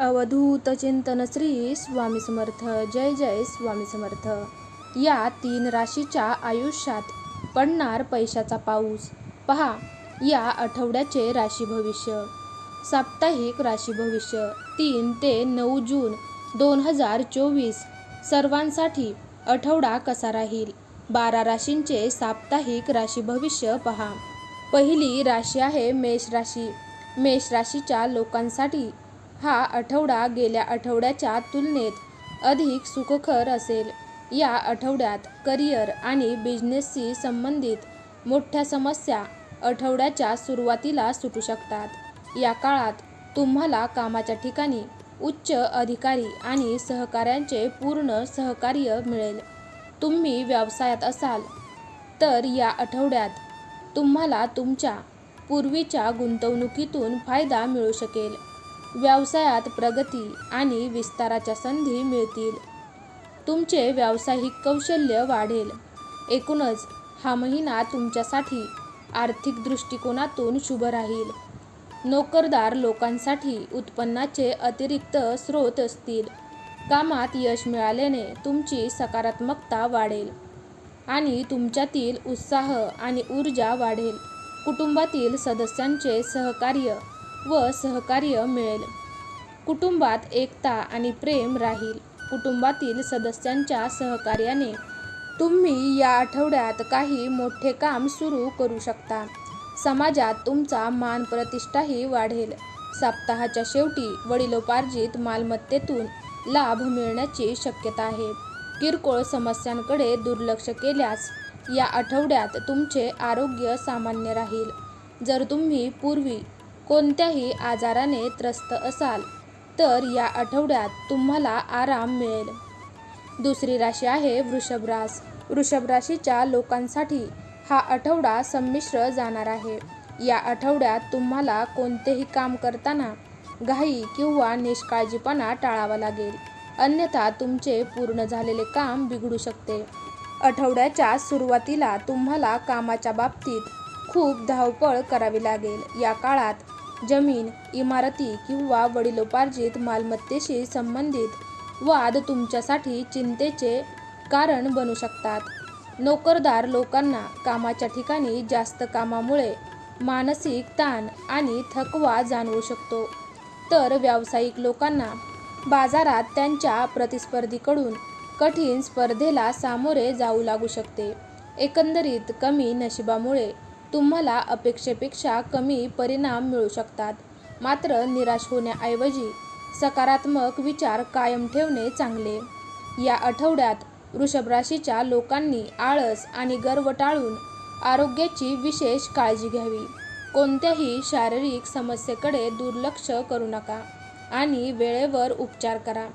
अवधूत चिंतन श्री स्वामी समर्थ. जय जय स्वामी समर्थ. या तीन राशीच्या आयुष्यात पडणार पैशाचा पाऊस. पहा या आठवड्याचे राशी भविष्य. साप्ताहिक राशी भविष्य. तीन ते नऊ जून दोन हजार चोवीस. सर्वांसाठी आठवडा कसा राहील? बारा राशींचे साप्ताहिक राशी भविष्य पहा. पहिली राशी आहे मेष राशी. मेष राशीच्या लोकांसाठी हा आठवडा गेल्या आठवड्याच्या तुलनेत अधिक सुखकर असेल. या आठवड्यात करिअर आणि बिझनेसशी संबंधित मोठ्या समस्या आठवड्याच्या सुरुवातीला सुटू शकतात. या काळात तुम्हाला कामाच्या ठिकाणी उच्च अधिकारी आणि सहकाऱ्यांचे पूर्ण सहकार्य मिळेल. तुम्ही व्यवसायात असाल तर या आठवड्यात तुम्हाला तुमच्या पूर्वीच्या गुंतवणुकीतून फायदा मिळू शकेल. व्यवसायात प्रगती आणि विस्ताराच्या संधी मिळतील. तुमचे व्यावसायिक कौशल्य वाढेल. एकूणच हा महिना तुमच्यासाठी आर्थिक दृष्टिकोनातून शुभ राहील. नोकरदार लोकांसाठी उत्पन्नाचे अतिरिक्त स्रोत असतील. कामात यश मिळाल्याने तुमची सकारात्मकता वाढेल आणि तुमच्यातील उत्साह आणि ऊर्जा वाढेल. कुटुंबातील सदस्यांचे सहकार्य व सहकार्य मिळेल. कुटुंबात एकता आणि प्रेम राहील. कुटुंबातील सदस्यांच्या सहकार्याने तुम्ही या आठवड्यात काही मोठे काम सुरू करू शकता. समाजात तुमचा मान प्रतिष्ठाही वाढेल. सप्ताहाच्या शेवटी वडिलोपार्जित मालमत्तेतून लाभ मिळण्याची शक्यता आहे. किरकोळ समस्यांकडे दुर्लक्ष केल्यास या आठवड्यात तुमचे आरोग्य सामान्य राहील. जर तुम्ही पूर्वी कोणत्याही आजाराने त्रस्त असाल तर या आठवड्यात तुम्हाला आराम मिळेल. दुसरी राशी आहे वृषभ रास. वृषभ राशीच्या लोकांसाठी हा आठवडा संमिश्र जाणार आहे. या आठवड्यात तुम्हाला कोणतेही काम करताना घाई किंवा निष्काळजीपणा टाळावा लागेल. अन्यथा तुमचे पूर्ण झालेले काम बिघडू शकते. आठवड्याच्या सुरुवातीला तुम्हाला कामाच्या बाबतीत खूप धावपळ करावी लागेल. या काळात जमीन इमारती किंवा वडिलोपार्जित मालमत्तेशी संबंधित वाद तुमच्यासाठी चिंतेचे कारण बनू शकतात. नोकरदार लोकांना कामाच्या ठिकाणी जास्त कामामुळे मानसिक ताण आणि थकवा जाणवू शकतो. तर व्यावसायिक लोकांना बाजारात त्यांच्या प्रतिस्पर्धीकडून कठीण स्पर्धेला सामोरे जाऊ लागू शकते. एकंदरीत कमी नशिबामुळे तुम्हाला अपेक्षेपेक्षा कमी परिणाम मिळू शकतात. मात्र निराश होण्याऐवजी सकारात्मक विचार कायम ठेवणे चांगले. या आठवड्यात वृषभ राशीच्या लोकांनी आळस आणि गर्व टाळून आरोग्याची विशेष काळजी घ्यावी. कोणत्याही शारीरिक समस्येकडे दुर्लक्ष करू नका आणि वेळेवर उपचार करा.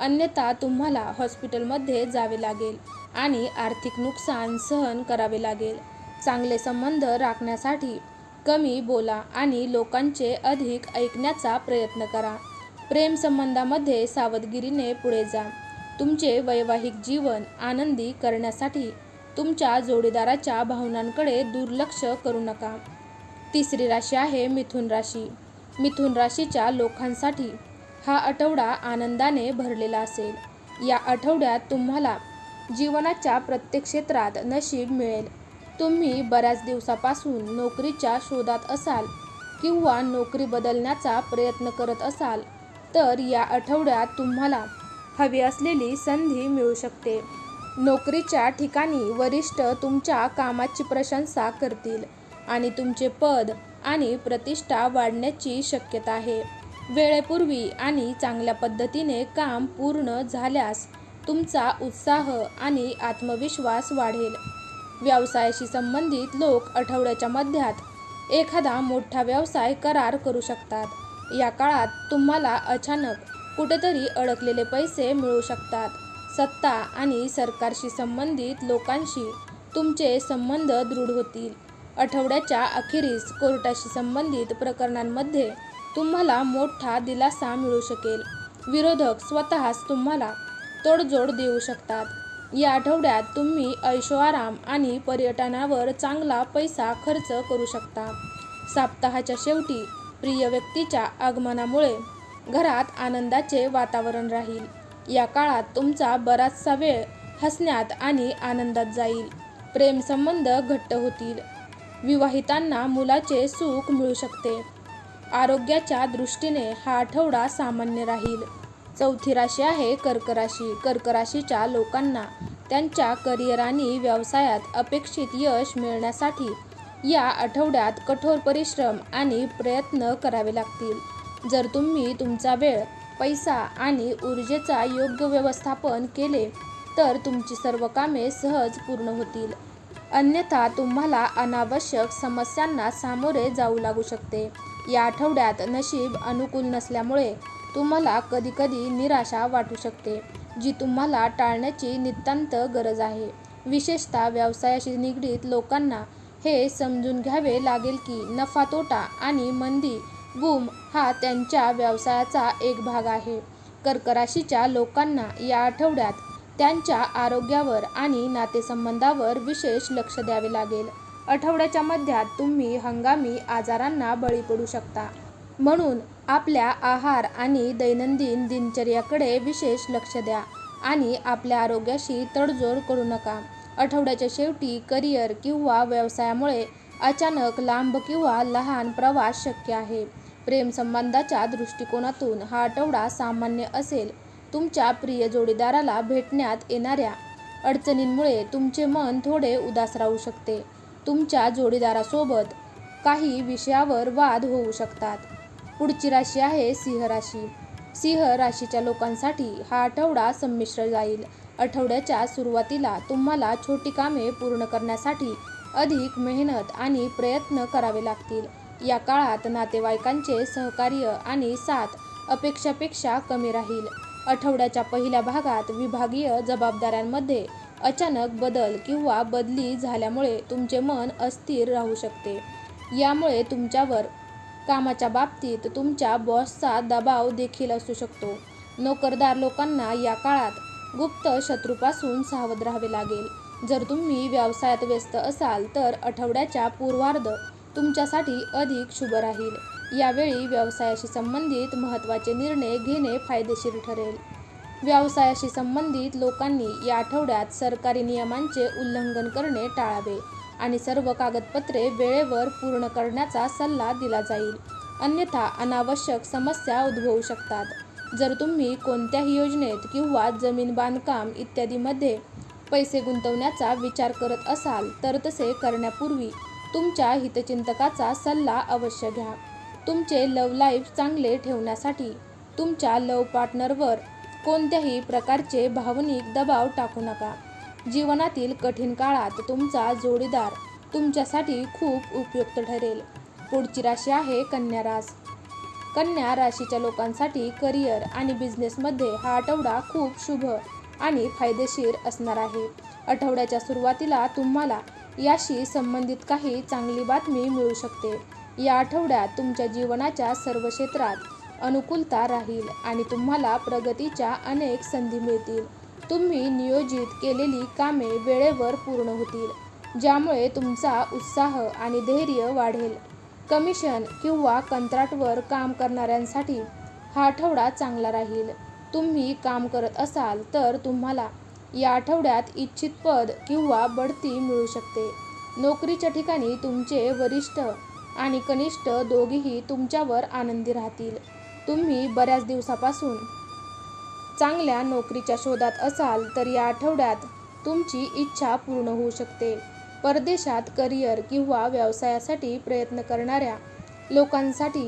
अन्यथा तुम्हाला हॉस्पिटलमध्ये जावे लागेल आणि आर्थिक नुकसान सहन करावे लागेल. चांगले संबंध राखण्यासाठी कमी बोला आणि लोकांचे अधिक ऐकण्याचा प्रयत्न करा. प्रेम संबंधामध्ये सावधगिरीने पुढे जा. तुमचे वैवाहिक जीवन आनंदी करण्यासाठी तुमच्या जोडीदाराच्या भावनांकडे दुर्लक्ष करू नका. तिसरी राशी आहे मिथुन राशी. मिथुन राशीच्या लोकांसाठी हा आठवडा आनंदाने भरलेला असेल. या आठवड्यात तुम्हाला जीवनाच्या प्रत्येक क्षेत्रात नशीब मिळेल. तुम्ही बऱ्याच दिवसापासून नोकरीच्या शोधात असाल किंवा नोकरी बदलण्याचा प्रयत्न करत असाल तर या आठवड्यात तुम्हाला हवी असलेली संधी मिळू शकते. नोकरीच्या ठिकाणी वरिष्ठ तुमच्या कामाची प्रशंसा करतील आणि तुमचे पद आणि प्रतिष्ठा वाढण्याची शक्यता आहे. वेळेपूर्वी आणि चांगल्या पद्धतीने काम पूर्ण झाल्यास तुमचा उत्साह आणि आत्मविश्वास वाढेल. व्यवसायाशी संबंधित लोक आठवड्याच्या मध्यात एखादा मोठा व्यवसाय करार करू शकतात. या काळात तुम्हाला अचानक कुठेतरी अडकलेले पैसे मिळू शकतात. सत्ता आणि सरकारशी संबंधित लोकांशी तुमचे संबंध दृढ होतील. आठवड्याच्या अखेरीस कोर्टाशी संबंधित प्रकरणांमध्ये तुम्हाला मोठा दिलासा मिळू शकेल. विरोधक स्वतःच तुम्हाला तोडजोड देऊ शकतात. या आठवड्यात तुम्ही ऐशोआराम आणि पर्यटनावर चांगला पैसा खर्च करू शकता. सप्ताहाच्या शेवटी प्रिय व्यक्तीच्या आगमनामुळे घरात आनंदाचे वातावरण राहील. या काळात तुमचा बराचसा वेळ हसण्यात आणि आनंदात जाईल. प्रेमसंबंध घट्ट होतील. विवाहितांना मुलाचे सुख मिळू शकते. आरोग्याच्या दृष्टीने हा आठवडा सामान्य राहील. चौथी राशी आहे कर्क राशी कर्क राशीच्या लोकांना त्यांच्या करिअर आणि व्यवसायात अपेक्षित यश मिळण्यासाठी या आठवड्यात कठोर परिश्रम आणि प्रयत्न करावे लागतील. जर तुम्ही तुमचा वेळ पैसा आणि ऊर्जेचा योग्य व्यवस्थापन केले तर तुमची सर्व कामे सहज पूर्ण होतील. अन्यथा तुम्हाला अनावश्यक समस्यांना सामोरे जाऊ लागू शकते. या आठवड्यात नशीब अनुकूल नसल्यामुळे तुम्हाला कधीकधी निराशा वाटू शकते जी तुम्हाला टाळण्याची नितांत गरज आहे. विशेषतः व्यवसायाशी निगडीत लोकांना हे समजून घ्यावे लागेल की नफा तोटा आणि मंदी बूम हा त्यांच्या व्यवसायाचा एक भाग आहे. कर्कराशीच्या लोकांना या आठवड्यात त्यांच्या आरोग्यावर आणि नातेसंबंधावर विशेष लक्ष द्यावे लागेल. आठवड्याच्या मध्यात तुम्ही हंगामी आजारांना बळी पडू शकता. म्हणून आपल्या आहार आणि दैनंदिन दिनचर्याकडे विशेष लक्ष द्या आणि आपल्या आरोग्याशी तडजोड करू नका. आठवड्याच्या शेवटी करिअर किंवा व्यवसायामुळे अचानक लांब किंवा लहान प्रवास शक्य आहे. प्रेमसंबंधाच्या दृष्टिकोनातून हा आठवडा सामान्य असेल. तुमच्या प्रिय जोडीदाराला भेटण्यात येणाऱ्या अडचणींमुळे तुमचे मन थोडे उदास राहू शकते. तुमच्या जोडीदारासोबत काही विषयावर वाद होऊ शकतात. पुढची राशी आहे सिंह राशी. सिंह राशीच्या लोकांसाठी हा आठवडा संमिश्र जाईल. आठवड्याच्या सुरुवातीला तुम्हाला छोटी कामे पूर्ण करण्यासाठी अधिक मेहनत आणि प्रयत्न करावे लागतील. या काळात नातेवाईकांचे सहकार्य आणि साथ अपेक्षापेक्षा कमी राहील. आठवड्याच्या पहिल्या भागात विभागीय जबाबदाऱ्यांमध्ये अचानक बदल किंवा बदली झाल्यामुळे तुमचे मन अस्थिर राहू शकते. यामुळे तुमच्यावर कामाच्या बाबतीत तुमच्या बॉसचा दबाव देखील असू शकतो. नोकरदार लोकांना या काळात गुप्त शत्रूपासून सावध राहावे लागेल. जर तुम्ही व्यवसायात व्यस्त असाल तर आठवड्याच्या पूर्वार्ध तुमच्यासाठी अधिक शुभ राहील. यावेळी व्यवसायाशी संबंधित महत्त्वाचे निर्णय घेणे फायदेशीर ठरेल. व्यवसायाशी संबंधित लोकांनी या आठवड्यात सरकारी नियमांचे उल्लंघन करणे टाळावे. आणि सर्व कागदपत्रे वेळेवर पूर्ण करण्याचा सल्ला दिला जाईल. अन्यथा अनावश्यक समस्या उद्भवू शकतात. जर तुम्ही कोणत्याही योजनेत किंवा जमीन बांधकाम इत्यादीमध्ये पैसे गुंतवण्याचा विचार करत असाल तर तसे करण्यापूर्वी तुमच्या हितचिंतकाचा सल्ला अवश्य घ्या. तुमचे लव लाईफ चांगले ठेवण्यासाठी तुमच्या लव पार्टनरवर कोणत्याही प्रकारचे भावनिक दबाव टाकू नका. जीवनातील कठीण काळात तुमचा जोडीदार तुमच्यासाठी खूप उपयुक्त ठरेल. पुढची राशी आहे कन्या रास. कन्या राशीच्या लोकांसाठी करिअर आणि बिझनेसमध्ये हा आठवडा खूप शुभ आणि फायदेशीर असणार आहे. आठवड्याच्या सुरुवातीला तुम्हाला याशी संबंधित काही चांगली बातमी मिळू शकते. या आठवड्यात तुमच्या जीवनाच्या सर्व क्षेत्रात अनुकूलता राहील आणि तुम्हाला प्रगतीच्या अनेक संधी मिळतील. तुम्ही नियोजित केलेली कामे वेळेवर पूर्ण होतील ज्यामुळे तुमचा उत्साह आणि धैर्य वाढेल. कमिशन किंवा कंत्राटवर काम करणाऱ्यांसाठी हा आठवडा चांगला राहील. तुम्ही काम करत असाल तर तुम्हाला या आठवड्यात इच्छित पद किंवा बढती मिळू शकते. नोकरीच्या ठिकाणी तुमचे वरिष्ठ आणि कनिष्ठ दोघेही तुमच्यावर आनंदी राहतील. तुम्ही बऱ्याच दिवसापासून चांगल्या नोकरीच्या शोधात असाल तर या आठवड्यात तुमची इच्छा पूर्ण होऊ शकते. परदेशात करिअर किंवा व्यवसायासाठी प्रयत्न करणाऱ्या लोकांसाठी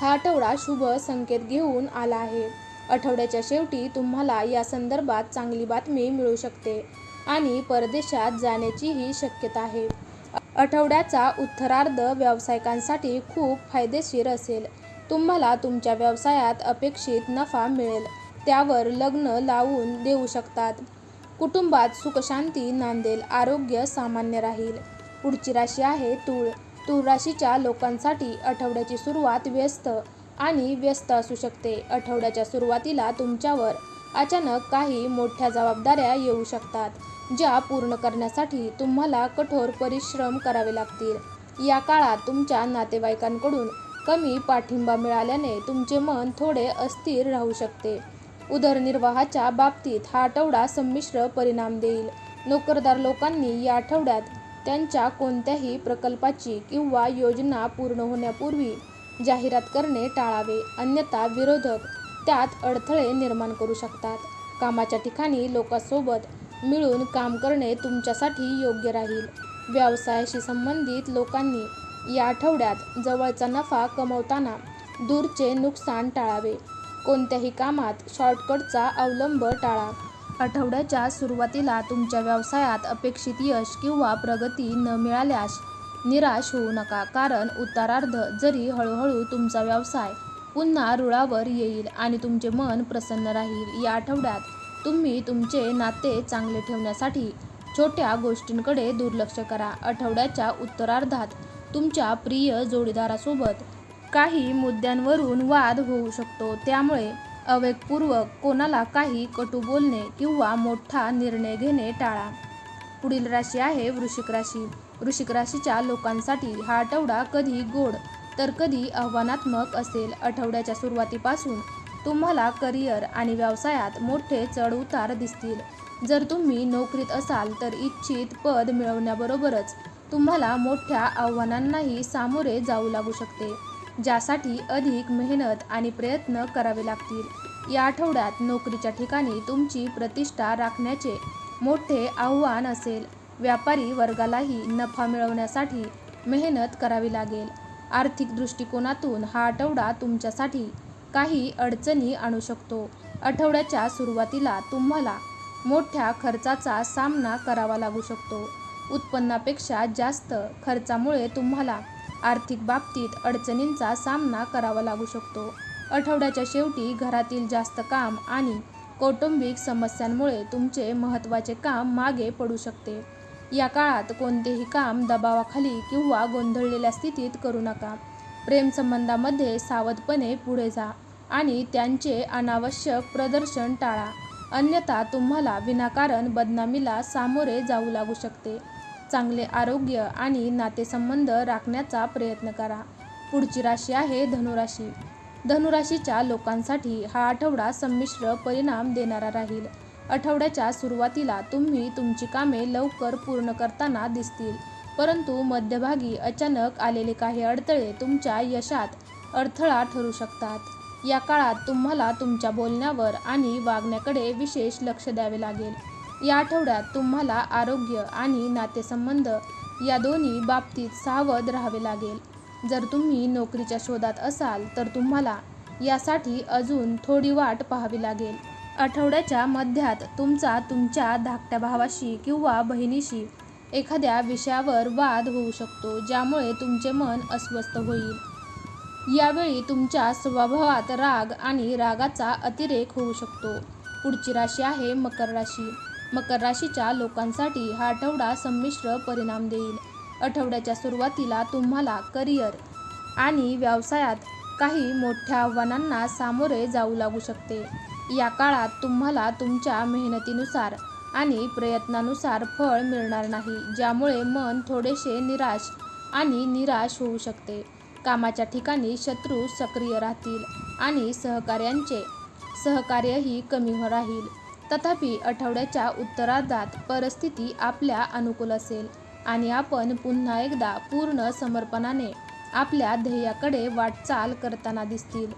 हा आठवडा शुभ संकेत घेऊन आला आहे. आठवड्याच्या शेवटी तुम्हाला या संदर्भात चांगली बातमी मिळू शकते आणि परदेशात जाण्याचीही शक्यता आहे. आठवड्याचा उत्तरार्ध व्यावसायिकांसाठी खूप फायदेशीर असेल. तुम्हाला तुमच्या व्यवसायात अपेक्षित नफा मिळेल. त्यावर लग्न लावून देऊ शकतात. कुटुंबात सुखशांती नांदेल आरोग्य सामान्य राहील. पुढची राशी आहे तूळ. तूळ राशीच्या लोकांसाठी आठवड्याची सुरुवात व्यस्त आणि व्यस्त असू शकते. आठवड्याच्या सुरुवातीला तुमच्यावर अचानक काही मोठ्या जबाबदाऱ्या येऊ शकतात ज्या पूर्ण करण्यासाठी तुम्हाला कठोर परिश्रम करावे लागतील. या काळात तुमच्या नातेवाईकांकडून कमी पाठिंबा मिळाल्याने तुमचे मन थोडे अस्थिर राहू शकते. उदरनिर्वाहाच्या बाबतीत हा आठवडा संमिश्र परिणाम देईल. नोकरदार लोकांनी या आठवड्यात त्यांच्या कोणत्याही प्रकल्पाची किंवा योजना पूर्ण होण्यापूर्वी जाहिरात करणे टाळावे. अन्यथा विरोधक त्यात अडथळे निर्माण करू शकतात. कामाच्या ठिकाणी लोकांसोबत मिळून काम करणे तुमच्यासाठी योग्य राहील. व्यवसायाशी संबंधित लोकांनी या आठवड्यात जवळचा नफा कमवताना दूरचे नुकसान टाळावे. कोणत्याही कामात शॉर्टकटचा अवलंब टाळा. आठवड्याच्या सुरुवातीला तुमच्या व्यवसायात अपेक्षित यश किंवा प्रगती न मिळाल्यास निराश होऊ नका कारण उत्तरार्ध जरी हळूहळू तुमचा व्यवसाय पुन्हा रुळावर येईल आणि तुमचे मन प्रसन्न राहील या आठवड्यात तुम्ही तुमचे नाते चांगले ठेवण्यासाठी छोट्या गोष्टींकडे दुर्लक्ष करा. आठवड्याच्या उत्तरार्धात तुमच्या प्रिय जोडीदारासोबत काही मुद्द्यांवरून वाद होऊ शकतो. त्यामुळे अवेगपूर्वक कोणाला काही कटू बोलणे किंवा मोठा निर्णय घेणे टाळा. पुढील राशी आहे वृश्चिक राशी. वृश्चिक राशीच्या लोकांसाठी हा आठवडा कधी गोड तर कधी आव्हानात्मक असेल. आठवड्याच्या सुरुवातीपासून तुम्हाला करिअर आणि व्यवसायात मोठे चढ उतार दिसतील. जर तुम्ही नोकरीत असाल तर इच्छित पद मिळवण्याबरोबरच तुम्हाला मोठ्या आव्हानांनाही सामोरे जाऊ लागू शकते. ज्यासाठी अधिक मेहनत आणि प्रयत्न करावे लागतील. या आठवड्यात नोकरीच्या ठिकाणी तुमची प्रतिष्ठा राखण्याचे मोठे आव्हान असेल. व्यापारी वर्गालाही नफा मिळवण्यासाठी मेहनत करावी लागेल. आर्थिक दृष्टिकोनातून हा आठवडा तुमच्यासाठी काही अडचणी आणू शकतो. आठवड्याच्या सुरुवातीला तुम्हाला मोठ्या खर्चाचा सामना करावा लागू शकतो. उत्पन्नापेक्षा जास्त खर्चामुळे तुम्हाला आर्थिक बाबतीत अडचणींचा सामना करावा लागू शकतो. आठवड्याच्या शेवटी घरातील जास्त काम आणि कौटुंबिक समस्यांमुळे तुमचे महत्त्वाचे काम मागे पडू शकते. या काळात कोणतेही काम दबावाखाली किंवा गोंधळलेल्या स्थितीत करू नका. प्रेमसंबंधामध्ये सावधपणे पुढे जा आणि त्यांचे अनावश्यक प्रदर्शन टाळा. अन्यथा तुम्हाला विनाकारण बदनामीला सामोरे जाऊ लागू शकते. चांगले आरोग्य आणि नातेसंबंध राखण्याचा प्रयत्न करा. पुढची राशी आहे धनुराशी. धनुराशीच्या लोकांसाठी हा आठवडा संमिश्र परिणाम देणारा राहील. आठवड्याच्या सुरुवातीला तुम्ही तुमची कामे लवकर पूर्ण करताना दिसतील. परंतु मध्यभागी अचानक आलेले काही अडथळे तुमच्या यशात अडथळा ठरू शकतात. या काळात तुम्हाला तुमच्या बोलण्यावर आणि वागण्याकडे विशेष लक्ष द्यावे लागेल. या आठवड्यात तुम्हाला आरोग्य आणि नातेसंबंध या दोन्ही बाबतीत सावध राहावे लागेल. जर तुम्ही नोकरीच्या शोधात असाल तर तुम्हाला यासाठी अजून थोडी वाट पाहावी लागेल. आठवड्याच्या मध्यात तुमचा तुमच्या धाकट्या भावाशी किंवा बहिणीशी एखाद्या विषयावर वाद होऊ शकतो ज्यामुळे तुमचे मन अस्वस्थ होईल. यावेळी तुमच्या स्वभावात राग आणि रागाचा अतिरेक होऊ शकतो. पुढची राशी आहे मकर राशी. मकर राशीच्या लोकांसाठी हा आठवडा संमिश्र परिणाम देईल. आठवड्याच्या सुरुवातीला तुम्हाला करिअर आणि व्यवसायात काही मोठ्या आव्हानांना सामोरे जाऊ लागू शकते. या काळात तुम्हाला तुमच्या मेहनतीनुसार आणि प्रयत्नानुसार फळ मिळणार नाही ज्यामुळे मन थोडेसे निराश आणि निराश होऊ शकते. कामाच्या ठिकाणी शत्रू सक्रिय राहतील आणि सहकार्यांचे सहकार्यही कमी राहील. तथापि आठवड्याच्या उत्तरार्धात परिस्थिती आपल्या अनुकूल असेल आणि आपण पुन्हा एकदा पूर्ण समर्पणाने आपल्या ध्येयाकडे वाटचाल करताना दिसतील.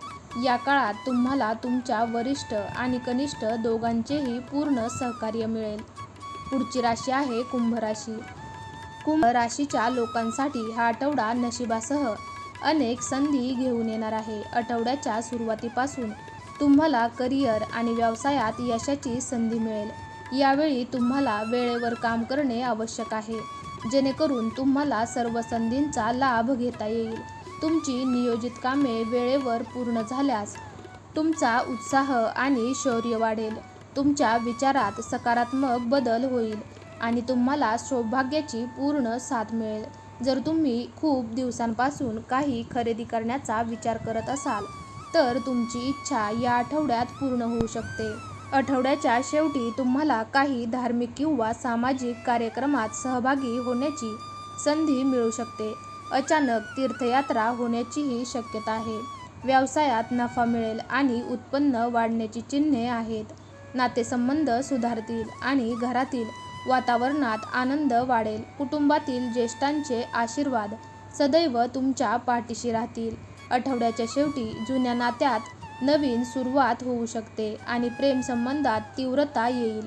या काळात तुम्हाला तुमच्या वरिष्ठ आणि कनिष्ठ दोघांचेही पूर्ण सहकार्य मिळेल. पुढची राशी आहे कुंभ राशी. कुंभ राशीच्या लोकांसाठी हा आठवडा नशिबासह अनेक संधी घेऊन येणार आहे. आठवड्याच्या सुरुवातीपासून तुम्हाला करिअर आणि व्यवसायात यशाची संधी मिळेल. यावेळी तुम्हाला वेळेवर काम करणे आवश्यक आहे. जेणेकरून तुम्हाला सर्व संधींचा लाभ घेता येईल. तुमची नियोजित कामे वेळेवर पूर्ण झाल्यास तुमचा उत्साह आणि शौर्य वाढेल. तुमच्या विचारात सकारात्मक बदल होईल आणि तुम्हाला सौभाग्याची पूर्ण साथ मिळेल. जर तुम्ही खूप दिवसांपासून काही खरेदी करण्याचा विचार करत असाल तर तुमची इच्छा या आठवड्यात पूर्ण होऊ शकते. आठवड्याच्या शेवटी तुम्हाला काही धार्मिक किंवा सामाजिक कार्यक्रमात सहभागी होण्याची संधी मिळू शकते. अचानक तीर्थयात्रा होण्याचीही शक्यता आहे. व्यवसायात नफा मिळेल आणि उत्पन्न वाढण्याची चिन्हे आहेत. नातेसंबंध सुधारतील आणि घरातील वातावरणात आनंद वाढेल. कुटुंबातील ज्येष्ठांचे आशीर्वाद सदैव तुमच्या पाठीशी राहतील. आठवड्याच्या शेवटी जुन्या नात्यात नवीन सुरुवात होऊ शकते आणि प्रेमसंबंधात तीव्रता येईल.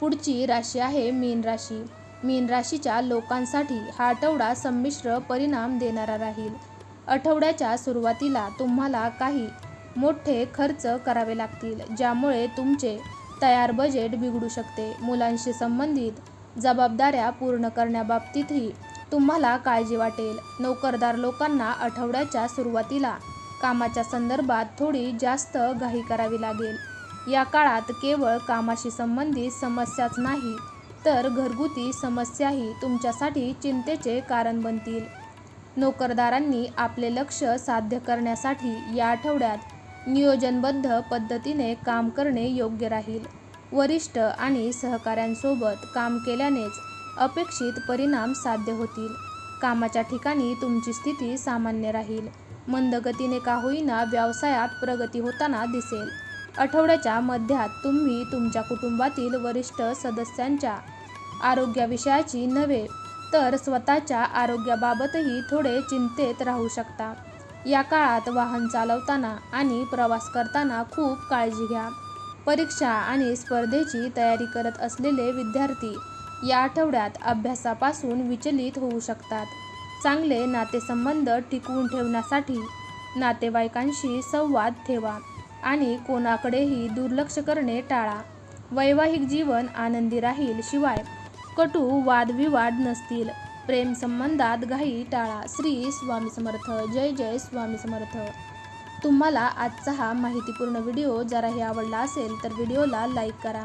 पुढची राशी आहे मीन राशी. मीन राशीच्या लोकांसाठी हा आठवडा संमिश्र परिणाम देणारा राहील. आठवड्याच्या सुरुवातीला तुम्हाला काही मोठे खर्च करावे लागतील ज्यामुळे तुमचे तयार बजेट बिघडू शकते. मुलांशी संबंधित जबाबदाऱ्या पूर्ण करण्याबाबतीतही तुम्हाला काळजी वाटेल. नोकरदार लोकांना आठवड्याच्या सुरुवातीला कामाच्या संदर्भात थोडी जास्त घाई करावी लागेल. या काळात केवळ कामाशी संबंधित समस्याच नाही तर घरगुती समस्याही तुमच्यासाठी चिंतेचे कारण बनतील. नोकरदारांनी आपले लक्ष साध्य करण्यासाठी या आठवड्यात नियोजनबद्ध पद्धतीने काम करणे योग्य राहील. वरिष्ठ आणि सहकाऱ्यांसोबत काम केल्यानेच अपेक्षित परिणाम साध्य होतील. कामाच्या ठिकाणी तुमची स्थिती सामान्य राहील. मंदगतीने का होईना व्यवसायात प्रगती होताना दिसेल. आठवड्याच्या मध्यात तुम्ही तुमच्या कुटुंबातील वरिष्ठ सदस्यांच्या आरोग्याविषयाची नव्हे तर स्वतःच्या आरोग्याबाबतही थोडे चिंतेत राहू शकता. या काळात वाहन चालवताना आणि प्रवास करताना खूप काळजी घ्या. परीक्षा आणि स्पर्धेची तयारी करत असलेले विद्यार्थी या आठवड्यात अभ्यासापासून विचलित होऊ शकतात. चांगले नातेसंबंध टिकवून ठेवण्यासाठी नातेवाईकांशी संवाद ठेवा आणि कोणाकडेही दुर्लक्ष करणे टाळा. वैवाहिक जीवन आनंदी राहील शिवाय कटू वादविवाद नसतील. प्रेम संबंधात घाई टाळा. श्री स्वामी समर्थ. जय जय स्वामी समर्थ. तुम्हाला आजचा हा माहितीपूर्ण व्हिडिओ जराही आवडला असेल तर व्हिडिओला लाईक करा.